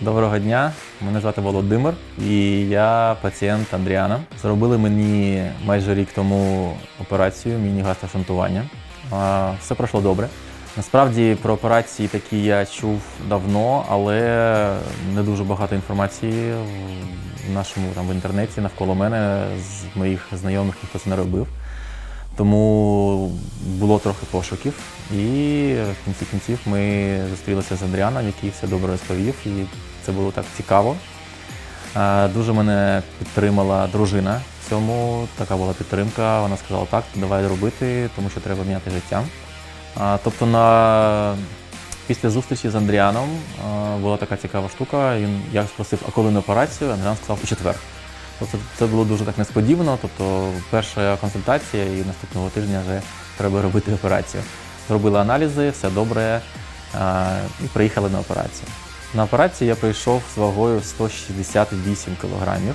Доброго дня, мене звати Володимир і я пацієнт Андріана. Зробили мені майже рік тому операцію міні-гастрошунтування. Все пройшло добре. Насправді про операції такі я чув давно, але не дуже багато інформації в нашому там в інтернеті навколо мене з моїх знайомих ніхто це не робив. Тому було трохи пошуків. І в кінці кінців ми зустрілися з Андріаном, який все добре розповів, і це було так цікаво. Е, Дуже мене підтримала дружина в цьому. Така була підтримка. Вона сказала, так, давай робити, тому що треба міняти життя. Тобто на... після зустрічі з Андріаном була така цікава штука. Я спросив, а коли на операцію? Андріан сказав у четвер. Тобто це було дуже так несподівано. Тобто перша консультація і наступного тижня вже треба робити операцію. Зробили аналізи, все добре, а, і приїхали на операцію. На операцію я прийшов з вагою 168 кілограмів.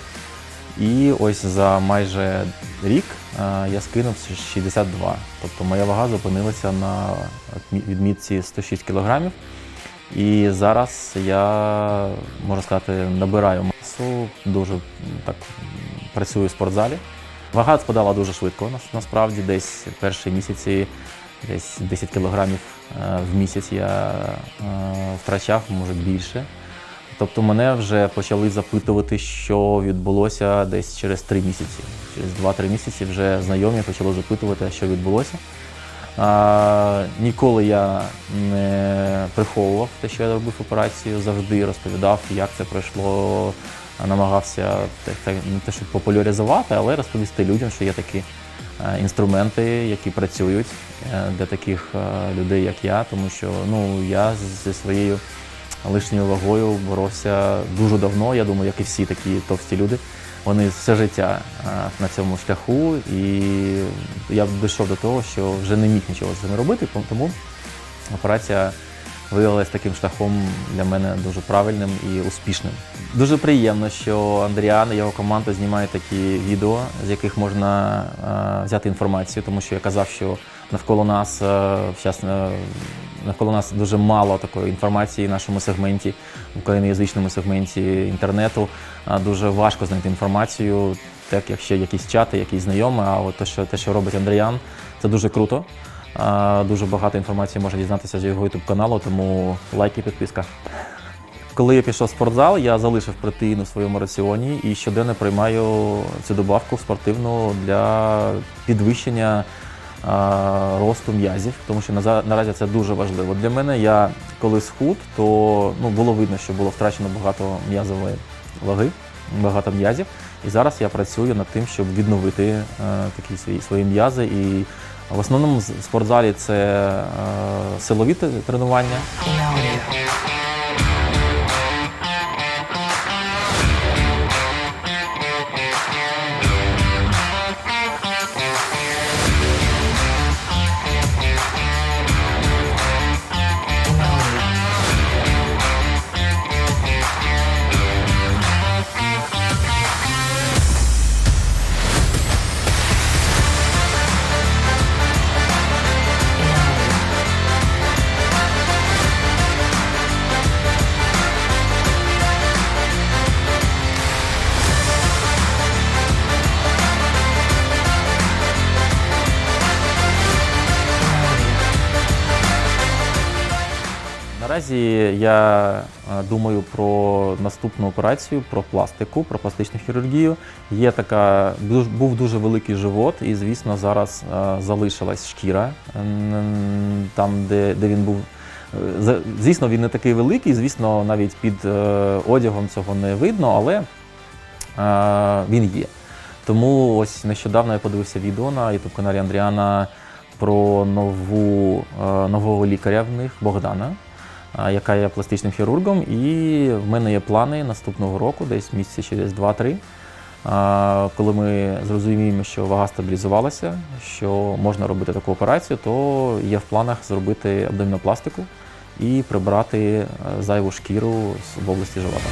І ось за майже рік а, я скинув 62. Тобто моя вага зупинилася на відмітці 106 кілограмів. І зараз я, можна сказати, набираю масу, дуже так працюю в спортзалі. Вага спадала дуже швидко, насправді, десь перші місяці, десь 10 кілограмів е, в місяць я е, втрачав, може більше. Тобто мене вже почали запитувати, що відбулося десь через 3 місяці. Через 2-3 місяці вже знайомі почали запитувати, що відбулося. Ніколи я не приховував те, що я робив операцію, завжди розповідав, як це пройшло, намагався не те, щоб популяризувати, але розповісти людям, що є такі інструменти, які працюють е, для таких людей, як я, тому що ну, я зі своєю лишньою вагою боровся дуже давно. Я думаю, як і всі такі товсті люди. Вони все життя е, на цьому шляху, і я дійшов до того, що вже не міг нічого з цим робити, тому операція виявилася таким шляхом для мене дуже правильним і успішним. Дуже приємно, що Андріан і його команда знімають такі відео, з яких можна е, взяти інформацію, тому що я казав, що навколо нас е, щас, е, навколо нас дуже мало такої інформації в нашому сегменті, в україноязичному сегменті інтернету. А Дуже важко знайти інформацію, так як ще якісь чати, якісь знайомі. А от те, що те, що робить Андріан, це дуже круто. Дуже багато інформації можна дізнатися з його youtube каналу, тому лайк і підписка. Коли я пішов в спортзал, я залишив протеїн у своєму раціоні і щоденно приймаю цю добавку спортивну для підвищення росту м'язів, тому що наразі це дуже важливо. Для мене я коли схуд, то ну, було видно, що було втрачено багато м'язової ваги, багато м'язів. І зараз я працюю над тим, щоб відновити е, такі свої, свої м'язи. І в основному в спортзалі це е, силові тренування. Наразі я е, думаю про наступну операцію, про пластику, про пластичну хірургію. Є така був дуже великий живот, і звісно, зараз е, залишилась шкіра там, де, де він був. Е, Звісно, він не такий великий, звісно, навіть під одягом цього не видно, але він є. Тому ось нещодавно я подивився відео на youtube каналі Андріана про нову, нового лікаря в них Богдана, яка є пластичним хірургом. І в мене є плани наступного року, десь місяці через 2-3. е, Коли ми зрозуміємо, що вага стабілізувалася, що можна робити таку операцію, то є в планах зробити абдомінопластику і прибрати е, зайву шкіру в області живота.